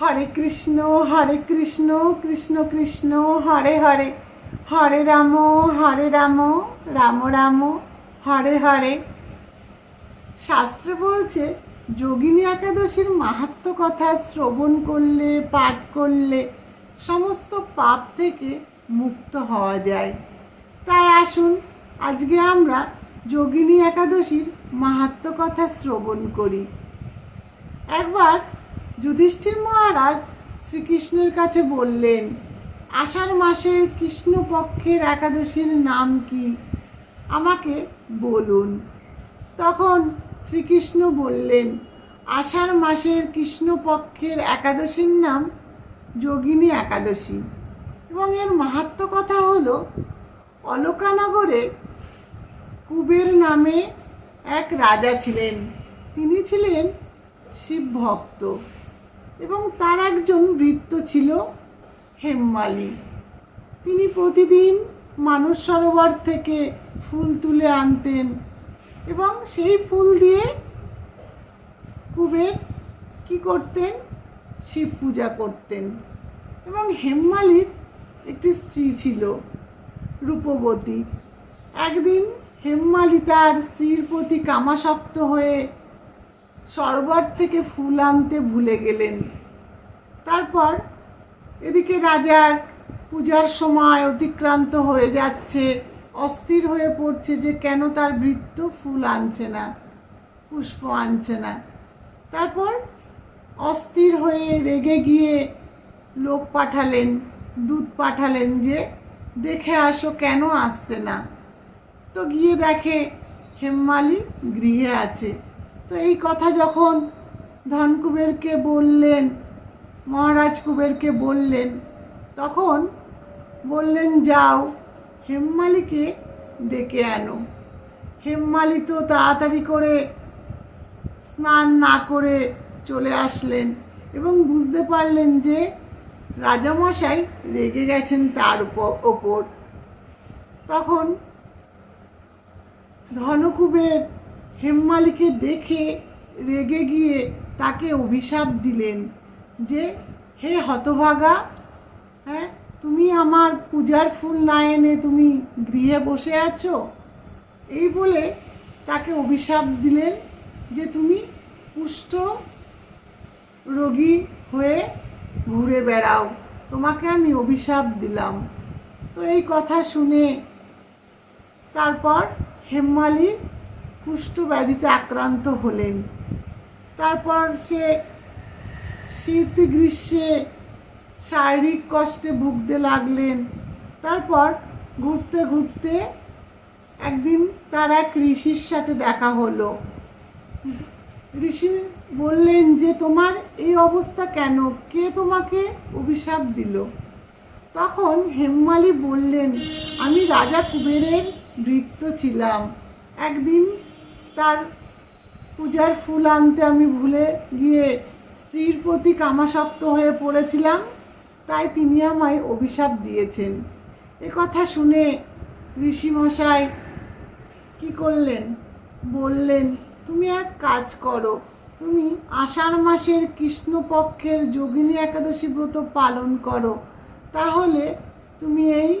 হরে কৃষ্ণ হরে কৃষ্ণ কৃষ্ণ কৃষ্ণ, হরে হরে। হরে রাম হরে রাম রাম রাম, হরে হরে। শাস্ত্রে বলছে, যোগিনী একাদশীর মাহাত্ম কথা শ্রবণ করলে, পাঠ করলে সমস্ত পাপ থেকে মুক্ত হওয়া যায়। তাই আসুন, আজকে আমরা যোগিনী একাদশীর মাহাত্ম কথা শ্রবণ করি। একবার যুধিষ্ঠির মহারাজ শ্রীকৃষ্ণের কাছে বললেন, আষাঢ় মাসের কৃষ্ণপক্ষের একাদশীর নাম কি? আমাকে বলুন। তখন শ্রীকৃষ্ণ বললেন, আষাঢ় মাসের কৃষ্ণপক্ষের একাদশীর নাম যোগিনী একাদশী। এবং এর মাহাত্ম কথা হলো, অলকানগরে কুবের নামে এক রাজা ছিলেন। তিনি ছিলেন শিব ভক্ত এবং তার একজন বৃত্ত ছিল হেমমালি। তিনি প্রতিদিন মানস সরোবর থেকে ফুল তুলে আনতেন এবং সেই ফুল দিয়ে কুবের কি করতেন? শিব পূজা করতেন। এবং হেমমালির একটি স্ত্রী ছিল, রূপবতী। একদিন হেমমালি তার স্ত্রীর প্রতি কামাসক্ত হয়ে সরোবর থেকে ফুল আনতে ভুলে গেলেন। তারপর এদিকে রাজার পূজার সময় অতিক্রান্ত হয়ে যাচ্ছে, অস্থির হয়ে পড়ছে যে কেন তার বৃত্ত ফুল আনছে না, পুষ্প আনছে না। তারপর অস্থির হয়ে রেগে গিয়ে লোক পাঠালেন দুধ পাঠালেন যে, দেখে আসো কেন আসছে না? তো গিয়ে দেখে হেমমালি গৃহে আছে। তো এই কথা যখন ধনকুবেরকে বললেন মহারাজ কুবেরকে বললেন, তখন বললেন, যাও, হেমমালিকে ডেকে আনো। হেমমালি তো তাড়াতাড়ি করে স্নান না করে চলে আসলেন এবং বুঝতে পারলেন যে রাজামশাই রেগে গেছেন তার ওপর। তখন ধনকুবের হেমমালিকে দেখে রেগে গিয়ে তাকে অভিশাপ দিলেন যে, হে হতভাগা হ্যাঁ তুমি আমার পূজার ফুল না এনে তুমি গৃহে বসে আছো? এই বলে তাকে অভিশাপ দিলেন যে, তুমি কুষ্ঠ রোগী হয়ে ঘুরে বেড়াও। তোমাকে আমি অভিশাপ দিলাম। তো এই কথা শুনে তারপর হেমমালি কুষ্ঠ ব্যাধিতে আক্রান্ত হলেন। তারপর সে শীত গ্রীষ্মে শারীরিক কষ্টে ভুগতে লাগলেন। তারপর ঘুরতে ঘুরতে একদিন তার এক ঋষির সাথে দেখা হলো। ঋষি বললেন যে, তোমার এই অবস্থা কেন? কে তোমাকে অভিশাপ দিল? তখন হেমমালি বললেন, আমি রাজা কুবেরের বৃত্ত ছিলাম। একদিন তার পূজার ফুল আনতে আমি ভুলে গিয়ে স্ত্রীর প্রতি কামাসক্ত হয়ে পড়েছিলাম, তাই তিনি আমায় অভিশাপ দিয়েছেন। কথা শুনে ঋষিমশাই কি করলেন? বললেন, তুমি এক কাজ করো, তুমি আষাঢ় মাসের কৃষ্ণপক্ষের যোগিনী একাদশী ব্রত পালন করো, তাহলে তুমি এই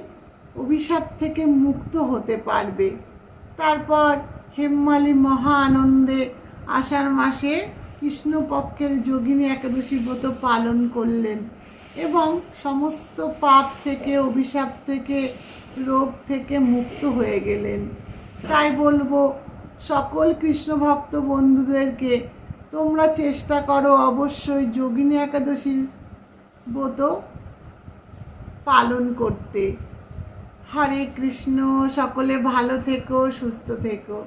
অভিশাপ থেকে মুক্ত হতে পারবে। তারপর হেমমালি মহা আনন্দে আষাঢ় মাসে কৃষ্ণপক্ষের যোগিনী একাদশী ব্রত পালন করলেন এবং সমস্ত পাপ থেকে, অভিশাপ থেকে, রোগ থেকে মুক্ত হয়ে গেলেন। তাই বলব, সকল কৃষ্ণভক্ত বন্ধুদেরকে, তোমরা চেষ্টা করো অবশ্যই যোগিনী একাদশীর ব্রত পালন করতে। হরে কৃষ্ণ, সকলে ভালো থেকো, সুস্থ থেকো।